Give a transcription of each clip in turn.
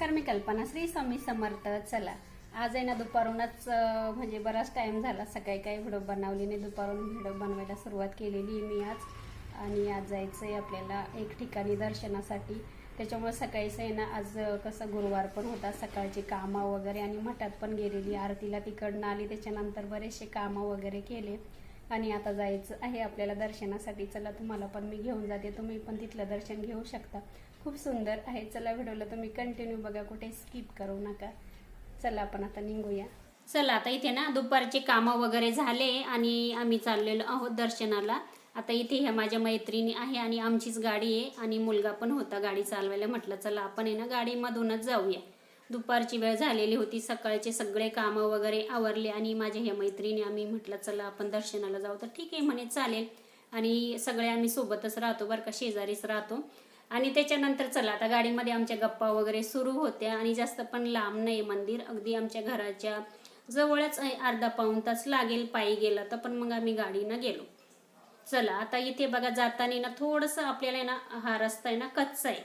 कल्पना श्री स्वामी समर्थ चला. आज आहे ना दुपारूनच म्हणजे बराच टाइम झाला. सकाळी काही व्हिडिओ बनवली नाही. दुपारून व्हिडिओ बनवायला सुरुवात केलेली आहे मी आज. आणि आज जायचं आहे आपल्याला एक ठिकाणी दर्शनासाठी. त्याच्यामुळे सकाळीच आहे ना आज कसं गुरुवार पण होता. सकाळची कामं वगैरे आणि मठात पण गेलेली. आरतीला तिकडनं आली. त्याच्यानंतर बरेचसे कामं वगैरे केले. आणि आता जायचं आहे आपल्याला दर्शनासाठी. चला तुम्हाला पण मी घेऊन जाते. तुम्ही पण तिथलं दर्शन घेऊ शकता. खूप सुंदर आहे. चला व्हिडिओला तुम्ही कंटिन्यू बघा कुठे स्किप करू नका. चला आपण आता निघूया. चला आता इथे ना दुपारचे कामं वगैरे झाले आणि आम्ही चाललेलो आहोत दर्शनाला. आता इथे ह्या माझ्या मैत्रिणी आहे आणि आमचीच गाडी आहे आणि मुलगा पण होता गाडी चालवायला. म्हटलं चला आपण आहे ना गाडीमधूनच जाऊया. दुपारची वेळ झालेली होती. सकाळचे सगळे कामं वगैरे आवरले आणि माझ्या ह्या मैत्रिणी आम्ही म्हटलं चला आपण दर्शनाला जाऊ. तर ठीक आहे म्हणे चालेल. आणि सगळे आम्ही सोबतच राहतो बरं का? शेजारीच राहतो. आणि त्याच्यानंतर चला आता गाडीमध्ये आमच्या गप्पा वगैरे सुरू होत्या आणि जास्त पण लांब नाही मंदिर. अगदी आमच्या घराच्या जवळच आहे अर्धा पाऊण तास लागेल पायी गेला तर पण मग आम्ही गाडीनं गेलो. चला आता इथे बघा जाताना ना थोडंसं आपल्याला ना हा रस्ता आहे ना कच्चा आहे.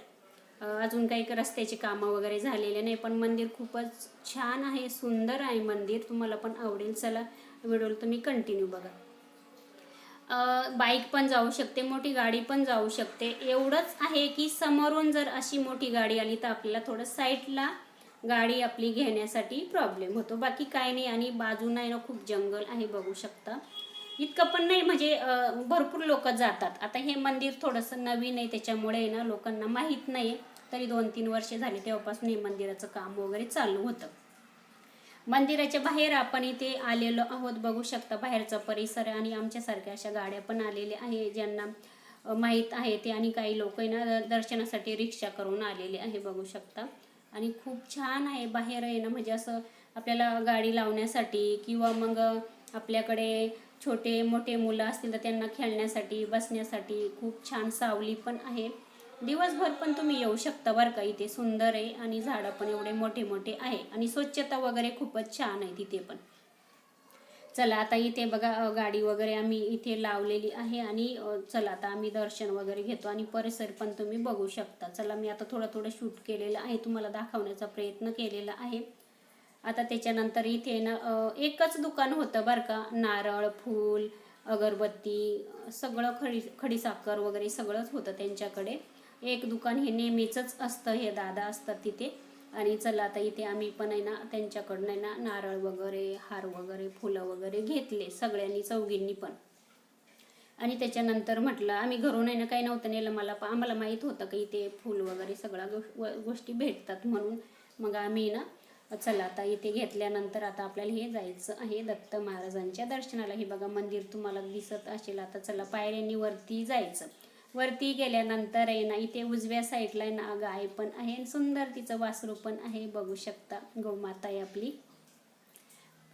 अजून काही रस्त्याची कामं वगैरे झालेले नाही पण मंदिर खूपच छान आहे सुंदर आहे मंदिर. तुम्हाला पण आवडेल चला व्हिडिओ तुम्ही कंटिन्यू बघा. बाईक पण जाऊ शकते मोठी गाडी पण जाऊ शकते. एवढंच आहे की समोरून जर अशी मोठी गाडी आली तर आपल्याला थोडं साईडला गाडी आपली घेण्यासाठी प्रॉब्लेम होतो. बाकी काय नाही आणि बाजूना आहे ना खूप जंगल आहे बघू शकता. इतकं पण नाही म्हणजे भरपूर लोक जातात. आता हे मंदिर थोडंसं नवीन आहे त्याच्यामुळे आहे ना लोकांना माहीत नाही तरी दोन तीन वर्षे झाली तेव्हापासून हे मंदिराचं काम वगैरे चालू होतं. मंदिराच्या बाहेर आपण इथे आलेलो आहोत. बघू शकता बाहेरचा परिसर आणि आमच्यासारख्या अशा गाड्या पण आलेल्या आहे ज्यांना माहीत आहे ते आणि काही लोक आहे ना दर्शनासाठी रिक्षा करून आलेले आहे बघू शकता. आणि खूप छान आहे बाहेर आहे ना म्हणजे असं आपल्याला गाडी लावण्यासाठी किंवा मग आपल्याकडे छोटे मोठे मुलं असतील तर त्यांना खेळण्यासाठी बसण्यासाठी खूप छान सावली पण आहे. दिवसभर पण तुम्ही येऊ शकता बरं का. इथे सुंदर आहे आणि झाडं पण एवढे मोठे मोठे आहे आणि स्वच्छता वगैरे खूपच छान आहे तिथे पण. चला आता इथे बघा गाडी वगैरे आम्ही इथे लावलेली आहे आणि चला आता आम्ही दर्शन वगैरे घेतो आणि परिसर पण तुम्ही बघू शकता. चला मी आता थोडं थोडं शूट केलेलं आहे तुम्हाला दाखवण्याचा प्रयत्न केलेला आहे. आता त्याच्यानंतर इथे ना एकच दुकान होतं बरं का नारळ फूल अगरबत्ती सगळं खडी खडीसाखर वगैरे सगळंच होतं त्यांच्याकडे. एक दुकान हे नेहमीचंच असतं हे दादा असतात तिथे. आणि चला आता इथे आम्ही पण आहे ना त्यांच्याकडनं आहे ना नारळ वगैरे हार वगैरे फुलं वगैरे घेतले सगळ्यांनी चौघींनी पण. आणि त्याच्यानंतर म्हटलं आम्ही घरून आहे ना काही नव्हतं नेलं मला पण आम्हाला माहीत होतं की इथे फुल वगैरे सगळ्या गोष्- व- गोष्टी भेटतात म्हणून. मग आम्ही ना चला आता इथे घेतल्यानंतर आता आपल्याला हे जायचं आहे दत्त महाराजांच्या दर्शनाला. हे बघा मंदिर तुम्हाला दिसत असेल आता चला पायऱ्यांनी वरती जायचं. वरती गेल्यानंतर आहे ना इथे उजव्या साईडला आहे ना गाय पण आहे आणि सुंदर तिचं वासरू पण आहे बघू शकता. गोमाता आहे आपली.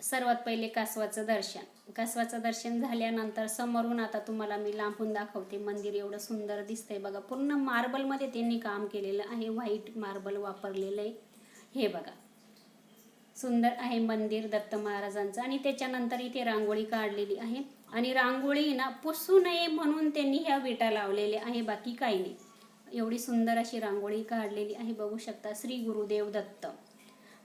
सर्वात पहिले कासवाचं दर्शन. कासवाचं दर्शन झाल्यानंतर समोरून आता तुम्हाला मी लांबून दाखवते. मंदिर एवढं सुंदर दिसतंय बघा. पूर्ण मार्बलमध्ये त्यांनी काम केलेलं आहे. व्हाईट मार्बल वापरलेलं आहे. हे बघा. सुंदर आहे मंदिर दत्त महाराजांचं. आणि त्याच्यानंतर इथे रांगोळी काढलेली आहे. आणि रांगोळी ना पुसू नये म्हणून त्यांनी ह्या विटा लावलेल्या आहे. बाकी काही नाही. एवढी सुंदर अशी रांगोळी काढलेली आहे. बघू शकता श्री गुरुदेव दत्त.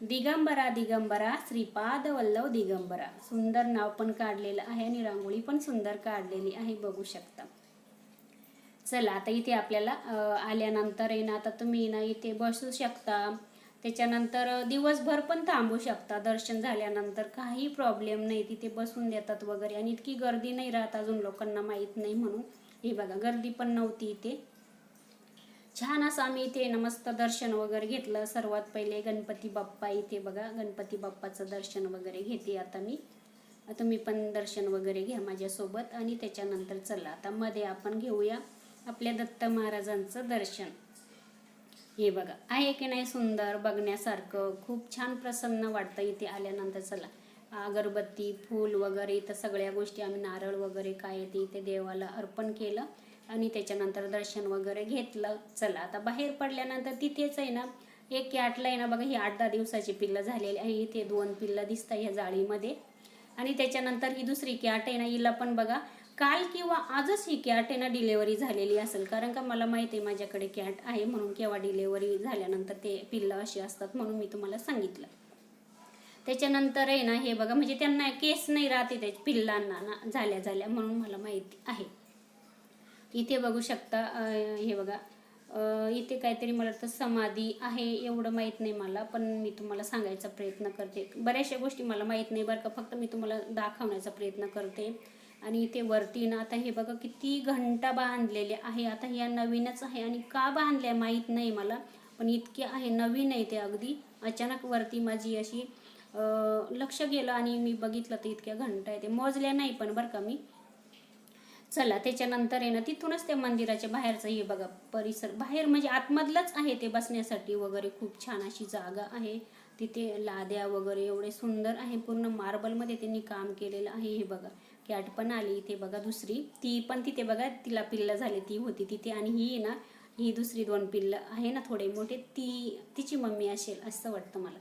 दिगंबरा दिगंबरा श्रीपाद वल्लभ दिगंबरा. सुंदर नाव पण काढलेलं आहे आणि रांगोळी पण सुंदर काढलेली आहे. बघू शकता. चला आता इथे आपल्याला आल्यानंतर आहे ना आता तुम्ही ना इथे बसू शकता. त्याच्यानंतर दिवसभर पण थांबू शकता. दर्शन झाल्यानंतर काही प्रॉब्लेम नाही. तिथे बसून देतात वगैरे. आणि इतकी गर्दी नाही राहत अजून लोकांना माहीत नाही म्हणून. हे बघा गर्दी पण नव्हती इथे. छान असं आम्ही इथे ना मस्त दर्शन वगैरे घेतलं. सर्वात पहिले गणपती बाप्पा इथे बघा. गणपती बाप्पाचं दर्शन वगैरे घेते आता मी. तुम्ही पण दर्शन वगैरे घ्या माझ्यासोबत. आणि त्याच्यानंतर चला. आता मध्ये आपण घेऊया आपल्या दत्त महाराजांचं दर्शन. हे बघा आहे की नाही सुंदर बघण्यासारखं खूप छान प्रसन्न वाटतं इथे आल्यानंतर. चला अगरबत्ती फूल वगैरे इथं सगळ्या गोष्टी आम्ही नारळ वगैरे काय ते इथे देवाला अर्पण केलं आणि त्याच्यानंतर दर्शन वगैरे घेतलं. चला आता बाहेर पडल्यानंतर तिथेच आहे ना एक कॅटला आहे ना बघा ही आठ दहा दिवसाची पिल्लं झालेली आहे. इथे दोन पिल्लं दिसतं ह्या जाळीमध्ये. आणि त्याच्यानंतर ही दुसरी कॅट आहे ना हिला पण बघा काल किंवा आजच ही कॅट आहे ना डिलेवरी झालेली असेल? कारण का मला माहिती आहे माझ्याकडे कॅट आहे म्हणून केव्हा डिलेवरी झाल्यानंतर ते पिल्लं अशी असतात म्हणून मी तुम्हाला सांगितलं. त्याच्यानंतर आहे ना हे बघा म्हणजे त्यांना केस नाही राहते त्या पिल्लांना ना झाल्या झाल्या म्हणून मला माहिती आहे. इथे बघू शकता हे बघा इथे काहीतरी मला वाटतं समाधी आहे एवढं माहीत नाही मला पण मी तुम्हाला सांगायचा प्रयत्न करते. बऱ्याचशा गोष्टी मला माहीत नाही बरं का फक्त मी तुम्हाला दाखवण्याचा प्रयत्न करते. आणि इथे वरती ना आता हे बघा किती घंटा बांधलेले आहे. आता ह्या नवीनच आहे आणि का बांधल्या माहीत नाही मला पण इतके आहे नवीन आहे ते अगदी. अचानक वरती माझी अशी लक्ष गेलं आणि मी बघितलं तर इतक्या घंटा आहे ते. मोजल्या नाही पण बरं का मी. चला त्याच्यानंतर आहे ना तिथूनच त्या मंदिराच्या बाहेरचं हे बघा परिसर. बाहेर म्हणजे आतमधलंच आहे ते बसण्यासाठी वगैरे. खूप छान अशी जागा आहे. तिथे लाद्या वगैरे एवढे सुंदर आहे. पूर्ण मार्बलमध्ये त्यांनी काम केलेलं आहे हे बघा. कॅट पण आली इथे बघा दुसरी. ती पण तिथे बघा तिला पिल्लं झाले ती होती तिथे. आणि ही ना ही दुसरी दोन पिल्लं आहे ना थोडे मोठे. ती तिची मम्मी असेल असं वाटतं मला.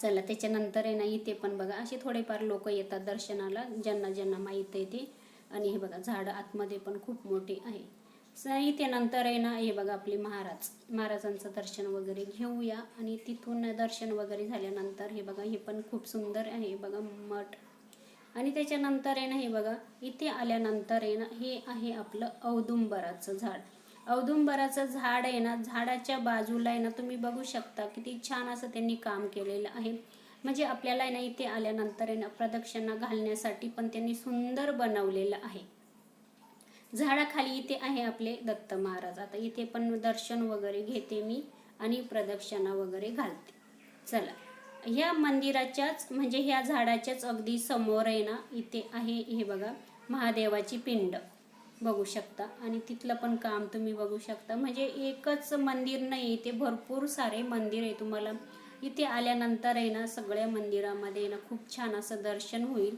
चला त्याच्यानंतर आहे ना इथे पण बघा असे थोडेफार लोक येतात दर्शनाला. ज्यांना ज्यांना माहीत आहे ते. आणि हे बघा झाडं आतमध्ये पण खूप मोठे आहे. इथे नंतर आहे ना हे बघा आपले महाराज. महाराजांचं दर्शन वगैरे घेऊया. आणि तिथून दर्शन वगैरे झाल्यानंतर हे बघा हे पण खूप सुंदर आहे. बघा मठ. आणि त्याच्यानंतर आहे ना हे बघा इथे आल्यानंतर आहे ना हे आहे आपलं औदुंबराचं झाड. औदुंबराचं झाड आहे ना झाडाच्या बाजूला आहे ना तुम्ही बघू शकता किती छान असं त्यांनी काम केलेलं आहे. म्हणजे आपल्याला आहे ना इथे आल्यानंतर आहे ना प्रदक्षिणा घालण्यासाठी पण त्यांनी सुंदर बनवलेलं आहे. झाडाखाली इथे आहे आपले दत्त महाराज. आता इथे पण दर्शन वगैरे घेते मी आणि प्रदक्षिणा वगैरे घालते. चला. ह्या मंदिराच्याच म्हणजे ह्या झाडाच्याच अगदी समोर आहे ना इथे आहे हे बघा महादेवाची पिंड. बघू शकता. आणि तिथलं पण काम तुम्ही बघू शकता. म्हणजे एकच मंदिर नाही इथे भरपूर सारे मंदिर आहे तुम्हाला. इथे आल्यानंतर आहे ना सगळ्या मंदिरामध्ये ना खूप छान असं दर्शन होईल.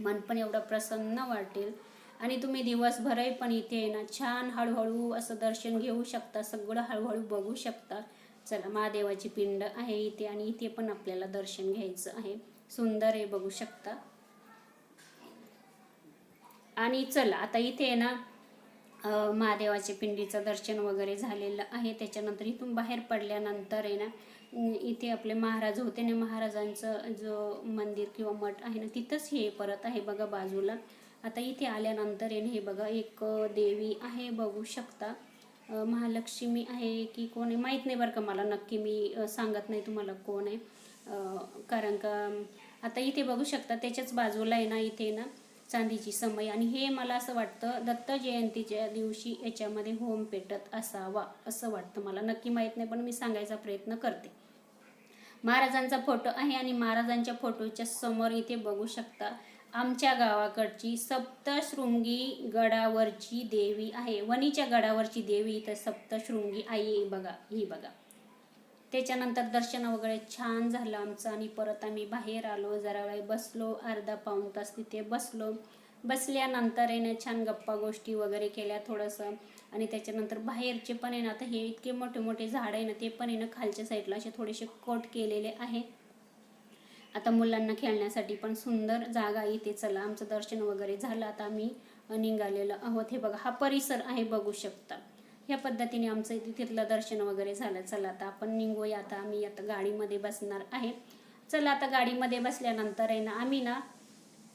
मन पण एवढं प्रसन्न वाटेल. आणि तुम्ही दिवसभरही पण इथे आहे ना छान हळूहळू असं दर्शन घेऊ शकता सगळं हळूहळू बघू शकता. चला महादेवाची पिंड आहे इथे आणि इथे पण आपल्याला दर्शन घ्यायचं आहे. सुंदर आहे बघू शकता. आणि चला आता इथे आहे ना महादेवाच्या पिंडीचं दर्शन वगैरे झालेलं आहे. त्याच्यानंतर इथून बाहेर पडल्यानंतर आहे ना इथे आपले महाराज होते ना महाराजांचं जो मंदिर किंवा मठ आहे ना तिथंच हे परत आहे बघा बाजूला. आता इथे आल्यानंतर आहे ना हे बघा एक देवी आहे बघू शकता. महालक्ष्मी आहे की कोण आहे? माहीत नाही बरं का मला. नक्की मी सांगत नाही तुम्हाला कोण आहे. कारण का आता इथे बघू शकता त्याच्याच बाजूला आहे ना इथे ना चांदीची समय. आणि हे मला असं वाटतं दत्त जयंतीच्या दिवशी याच्यामध्ये होम पेटत असावा असं वाटतं मला. नक्की माहीत नाही पण मी सांगायचा प्रयत्न करते. महाराजांचा फोटो आहे आणि महाराजांच्या फोटोच्या समोर इथे बघू शकता आमच्या गावाकडची सप्तशृंगी गडावरची देवी आहे. वणीच्या गडावरची देवी तर सप्तशृंगी आई बघा ही बघा. त्याच्यानंतर दर्शन वगैरे छान झालं आमचं आणि परत आम्ही बाहेर आलो जरा वेळ बसलो अर्धा पाऊण तास तिथे बसलो. बसल्यानंतर आहे ना छान गप्पा गोष्टी वगैरे केल्या थोडंसं. आणि त्याच्यानंतर बाहेरचे पण आहे ना आता हे इतके मोठे मोठे झाड आहे ना ते पण आहे ना खालच्या साईडला असे थोडेसे कोट केलेले आहे. आता मुलांना खेळण्यासाठी पण सुंदर जागा इथे. चला आमचं दर्शन वगैरे झालं. आता आम्ही निघालेलो आहोत. हे बघा हा परिसर आहे बघू शकता. ह्या पद्धतीने आमचं इथे तिथलं दर्शन वगैरे झालं. चला आता आपण निघूया. आता आम्ही आता गाडीमध्ये बसणार आहे. चला आता गाडीमध्ये बसल्यानंतर आहे ना आम्ही ना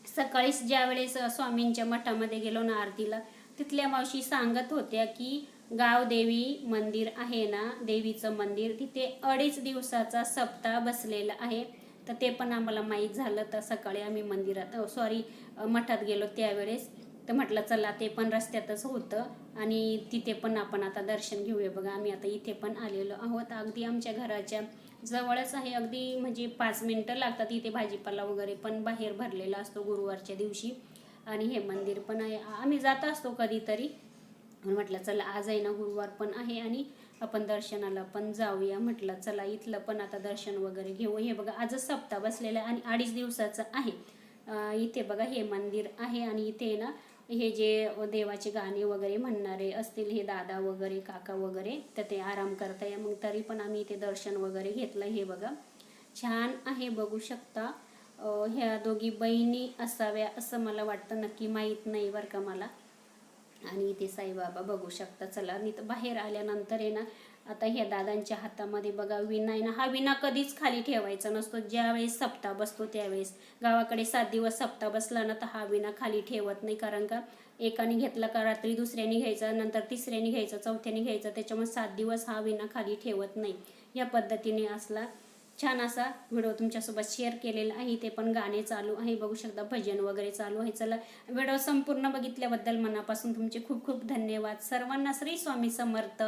सकाळीच ज्या वेळेस स्वामींच्या मठामध्ये गेलो ना आरतीला तिथल्या मावशी सांगत होत्या की गावदेवी मंदिर आहे ना देवीचं मंदिर तिथे अडीच दिवसाचा सप्ताह बसलेला आहे. तर ते पण आम्हाला माहीत झालं तर सकाळी आम्ही मंदिरात सॉरी मठात गेलो त्यावेळेस. तर म्हटलं चला ते पण रस्त्यातच होतं आणि तिथे पण आपण आता दर्शन घेऊया. बघा आम्ही आता इथे पण आलेलो आहोत. अगदी आमच्या घराच्या जवळच आहे. अगदी म्हणजे पाच मिनटं लागतात इथे भाजीपाला वगैरे पण बाहेर भरलेला असतो गुरुवारच्या दिवशी. आणि हे मंदिर पण आहे. आम्ही जात असतो कधीतरी. म्हटलं चला आज आहे ना गुरुवार पण आहे आणि आपण दर्शनाला पण जाऊया. म्हटलं चला इथलं पण आता दर्शन वगैरे घेऊ. हे बघा आजच सप्ताह बसलेलं आहे आणि अडीच दिवसाचं आहे. इथे बघा हे मंदिर आहे आणि इथे ना हे जे देवाचे गाणे वगैरे म्हणणारे असतील हे दादा वगैरे काका वगैरे तर ते आराम करता या मग तरी पण आम्ही इथे दर्शन वगैरे घेतलं. हे बघा छान आहे बघू शकता. ह्या दोघी बहिणी असाव्या असं मला वाटतं. नक्की माहीत नाही बरं का मला. आणि इथे साईबाबा बघू शकता. चला आणि तर बाहेर आल्यानंतर आहे ना आता ह्या दादांच्या हातामध्ये बघा विना आहे ना हा विना कधीच खाली ठेवायचा नसतो. ज्यावेळेस सप्ताह बसतो त्यावेळेस. गावाकडे सात दिवस सप्ताह बसला ना तर हा विना खाली ठेवत नाही. कारण का एकाने घेतला का रात्री दुसऱ्याने घ्यायचा नंतर तिसऱ्याने घ्यायचा चौथ्याने घ्यायचा त्याच्यामुळे सात दिवस हा विना खाली ठेवत नाही. या पद्धतीने असला छान असा व्हिडिओ तुमच्यासोबत शेअर केलेला आहे. ते पण गाणे चालू आहे. बघू शकता भजन वगैरे चालू आहे. चला व्हिडिओ संपूर्ण बघितल्याबद्दल मनापासून तुमचे खूप खूप धन्यवाद. सर्वांना श्री स्वामी समर्थ.